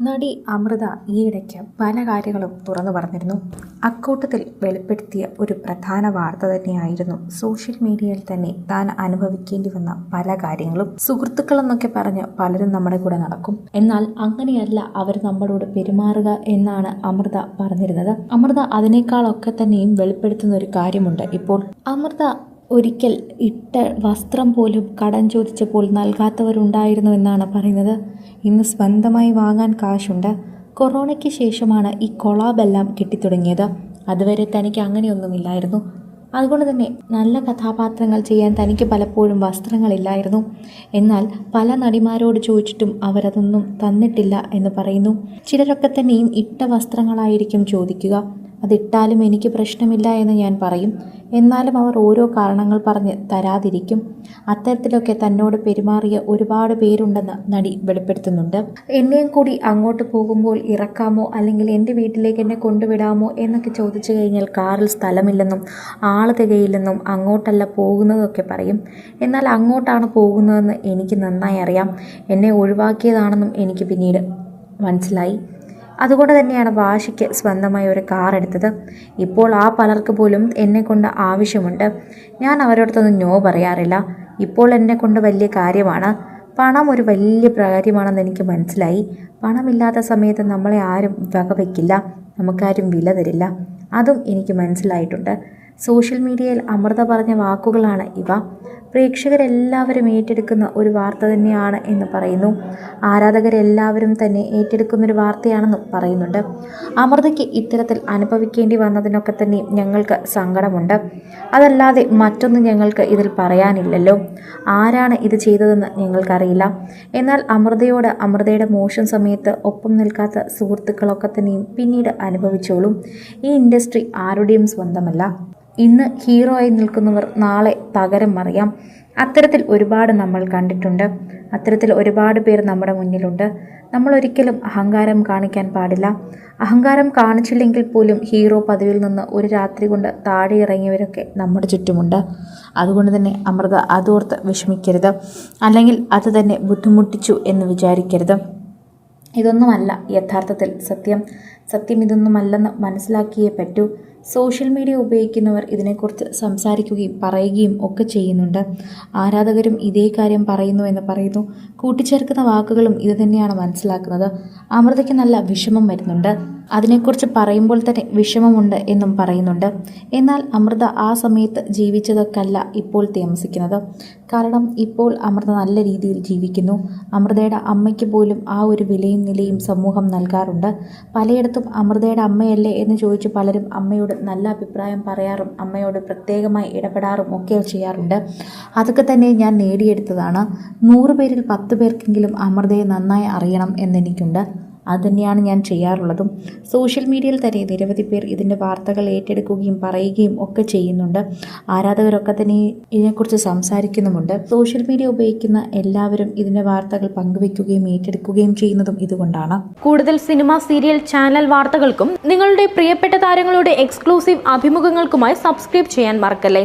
നടി അമൃത ഈയിടയ്ക്ക് പല കാര്യങ്ങളും തുറന്നു പറഞ്ഞിരുന്നു. അക്കൂട്ടത്തിൽ വെളിപ്പെടുത്തിയ ഒരു പ്രധാന വാർത്ത തന്നെയായിരുന്നു സോഷ്യൽ മീഡിയയിൽ തന്നെ താൻ അനുഭവിക്കേണ്ടി വന്ന പല കാര്യങ്ങളും. സുഹൃത്തുക്കളെന്നൊക്കെ പറഞ്ഞ് പലരും നമ്മുടെ കൂടെ നടക്കും. എന്നാൽ അങ്ങനെയല്ല അവർ നമ്മളോട് പെരുമാറുക എന്നാണ് അമൃത പറഞ്ഞിരുന്നത്. അമൃത അതിനേക്കാളൊക്കെ തന്നെയും വെളിപ്പെടുത്തുന്ന ഒരു കാര്യമുണ്ട് ഇപ്പോൾ. അമൃത ഒരിക്കൽ ഇട്ട വസ്ത്രം പോലും കടം ചോദിച്ചപ്പോൾ നൽകാത്തവരുണ്ടായിരുന്നു എന്നാണ് പറയുന്നത്. ഇന്ന് സ്വന്തമായി വാങ്ങാൻ കാശുണ്ട്. കൊറോണയ്ക്ക് ശേഷമാണ് ഈ കൊളാബെല്ലാം കിട്ടിത്തുടങ്ങിയത്. അതുവരെ തനിക്ക് അങ്ങനെയൊന്നുമില്ലായിരുന്നു. അതുകൊണ്ട് തന്നെ നല്ല കഥാപാത്രങ്ങൾ ചെയ്യാൻ തനിക്ക് പലപ്പോഴും വസ്ത്രങ്ങളില്ലായിരുന്നു. എന്നാൽ പല നടിമാരോട് ചോദിച്ചിട്ടും അവരതൊന്നും തന്നിട്ടില്ല എന്ന് പറയുന്നു. ചിലരൊക്കെ തന്നെയും ഇട്ട വസ്ത്രങ്ങളായിരിക്കും ചോദിക്കുക. അതിട്ടാലും എനിക്ക് പ്രശ്നമില്ല എന്ന് ഞാൻ പറയും. എന്നാലും അവർ ഓരോ കാരണങ്ങൾ പറഞ്ഞ് തരാതിരിക്കും. അത്തരത്തിലൊക്കെ തന്നോട് പെരുമാറിയ ഒരുപാട് പേരുണ്ടെന്ന് നടി വെളിപ്പെടുത്തുന്നുണ്ട്. എന്നെയും കൂടി അങ്ങോട്ട് പോകുമ്പോൾ ഇറക്കാമോ അല്ലെങ്കിൽ എന്റെ വീട്ടിലേക്ക് എന്നെ കൊണ്ടുവിടാമോ എന്നൊക്കെ ചോദിച്ചു കഴിഞ്ഞാൽ കാറിൽ സ്ഥലമില്ലെന്നും ആൾ തികയില്ലെന്നും അങ്ങോട്ടല്ല പോകുന്നതൊക്കെ പറയും. എന്നാൽ അങ്ങോട്ടാണ് പോകുന്നതെന്ന് എനിക്ക് നന്നായി അറിയാം. എന്നെ ഒഴിവാക്കിയതാണെന്നും എനിക്ക് പിന്നീട് മനസ്സിലായി. അതുകൊണ്ട് തന്നെയാണ് വാശിക്ക് സ്വന്തമായി ഒരു കാർ എടുത്തത്. ഇപ്പോൾ ആ പലർക്ക് പോലും എന്നെ കൊണ്ട് ആവശ്യമുണ്ട്. ഞാൻ അവരോടത്തൊന്നും നോ പറയാറില്ല. ഇപ്പോൾ എന്നെ കൊണ്ട് വലിയ കാര്യമാണ്. പണം ഒരു വലിയ കാര്യമാണെന്ന് എനിക്ക് മനസ്സിലായി. പണമില്ലാത്ത സമയത്ത് നമ്മളെ ആരും വകവയ്ക്കില്ല നമുക്കാരും വില തരില്ല. അതും എനിക്ക് മനസ്സിലായിട്ടുണ്ട്. സോഷ്യൽ മീഡിയയിൽ അമൃത പറഞ്ഞ വാക്കുകളാണ് ഇവ. പ്രേക്ഷകരെല്ലാവരും ഏറ്റെടുക്കുന്ന ഒരു വാർത്ത തന്നെയാണ് എന്ന് പറയുന്നു. ആരാധകരെല്ലാവരും തന്നെ ഏറ്റെടുക്കുന്ന ഒരു വാർത്തയാണെന്നും പറയുന്നുണ്ട്. അമൃതയ്ക്ക് ഇത്തരത്തിൽ അനുഭവിക്കേണ്ടി വന്നതിനൊക്കെ തന്നെ ഞങ്ങൾക്ക് സങ്കടമുണ്ട്. അതല്ലാതെ മറ്റൊന്നും ഞങ്ങൾക്ക് ഇതിൽ പറയാനില്ലല്ലോ. ആരാണ് ഇത് ചെയ്തതെന്ന് ഞങ്ങൾക്കറിയില്ല. എന്നാൽ അമൃതയോട് അമൃതയുടെ മോശം സമയത്ത് ഒപ്പം നിൽക്കാത്ത സുഹൃത്തുക്കളൊക്കെ തന്നെയും പിന്നീട് അനുഭവിച്ചോളും. ഈ ഇൻഡസ്ട്രി ആരുടെയും സ്വന്തമല്ല. ഇന്ന് ഹീറോ ആയി നിൽക്കുന്നവർ നാളെ പകരം മറിയാം അത്തരത്തിൽ ഒരുപാട് നമ്മൾ കണ്ടിട്ടുണ്ട്. അത്തരത്തിൽ ഒരുപാട് പേർ നമ്മുടെ മുന്നിലുണ്ട്. നമ്മൾ ഒരിക്കലും അഹങ്കാരം കാണിക്കാൻ പാടില്ല. അഹങ്കാരം കാണിച്ചില്ലെങ്കിൽ പോലും ഹീറോ പദവിയിൽ നിന്ന് ഒരു രാത്രി കൊണ്ട് താഴെ ഇറങ്ങിയവരൊക്കെ നമ്മുടെ ചുറ്റുമുണ്ട്. അതുകൊണ്ട് തന്നെ അമൃത അതോർത്ത് വിഷമിക്കരുത്. അല്ലെങ്കിൽ അത് തന്നെ ബുദ്ധിമുട്ടിച്ചു എന്ന് വിചാരിക്കരുത്. ഇതൊന്നുമല്ല യഥാർത്ഥത്തിൽ സത്യം. സത്യം ഇതൊന്നുമല്ലെന്ന് മനസ്സിലാക്കിയേ പറ്റൂ. സോഷ്യൽ മീഡിയ ഉപയോഗിക്കുന്നവർ ഇതിനെക്കുറിച്ച് സംസാരിക്കുകയും പറയുകയും ഒക്കെ ചെയ്യുന്നുണ്ട്. ആരാധകരും ഇതേ കാര്യം പറയുന്നു എന്ന് പറയുന്നു. കൂട്ടിച്ചേർക്കുന്ന വാക്കുകളും ഇത് തന്നെയാണ് മനസ്സിലാക്കുന്നത്. അമൃതയ്ക്ക് നല്ല വിഷമം വരുന്നുണ്ട്. അതിനെക്കുറിച്ച് പറയുമ്പോൾ തന്നെ വിഷമമുണ്ട് എന്നും പറയുന്നുണ്ട്. എന്നാൽ അമൃത ആ സമയത്ത് ജീവിച്ചതൊക്കെയല്ല ഇപ്പോൾ താമസിക്കുന്നത്. കാരണം ഇപ്പോൾ അമൃത നല്ല രീതിയിൽ ജീവിക്കുന്നു. അമൃതയുടെ അമ്മയ്ക്ക് പോലും ആ ഒരു വിലയും നിലയും സമൂഹം നൽകാറുണ്ട്. പലയിടത്തും അമൃതയുടെ അമ്മയല്ലേ എന്ന് ചോദിച്ച് പലരും അമ്മയോട് നല്ല അഭിപ്രായം പറയാറും അമ്മയോട് പ്രത്യേകമായി ഇടപെടാറും ഒക്കെ ചെയ്യാറുണ്ട്. അതൊക്കെ തന്നെ ഞാൻ നേടിയെടുത്തതാണ്. നൂറ് പേരിൽ പത്ത് പേർക്കെങ്കിലും അമൃതയെ നന്നായി അറിയണം എന്നെനിക്കുണ്ട്. അതുതന്നെയാണ് ഞാൻ ചെയ്യാറുള്ളതും. സോഷ്യൽ മീഡിയയിൽ തന്നെ നിരവധി പേർ ഇതിന്റെ വാർത്തകൾ ഏറ്റെടുക്കുകയും പറയുകയും ഒക്കെ ചെയ്യുന്നുണ്ട്. ആരാധകരൊക്കെ തന്നെ ഇതിനെക്കുറിച്ച് സംസാരിക്കുന്നുമുണ്ട്. സോഷ്യൽ മീഡിയ ഉപയോഗിക്കുന്ന എല്ലാവരും ഇതിന്റെ വാർത്തകൾ പങ്കുവെക്കുകയും ഏറ്റെടുക്കുകയും ചെയ്യുന്നതും ഇതുകൊണ്ടാണ്. കൂടുതൽ സിനിമ സീരിയൽ ചാനൽ വാർത്തകൾക്കും നിങ്ങളുടെ പ്രിയപ്പെട്ട താരങ്ങളുടെ എക്സ്ക്ലൂസീവ് അഭിമുഖങ്ങൾക്കുമായി സബ്സ്ക്രൈബ് ചെയ്യാൻ മറക്കല്ലേ?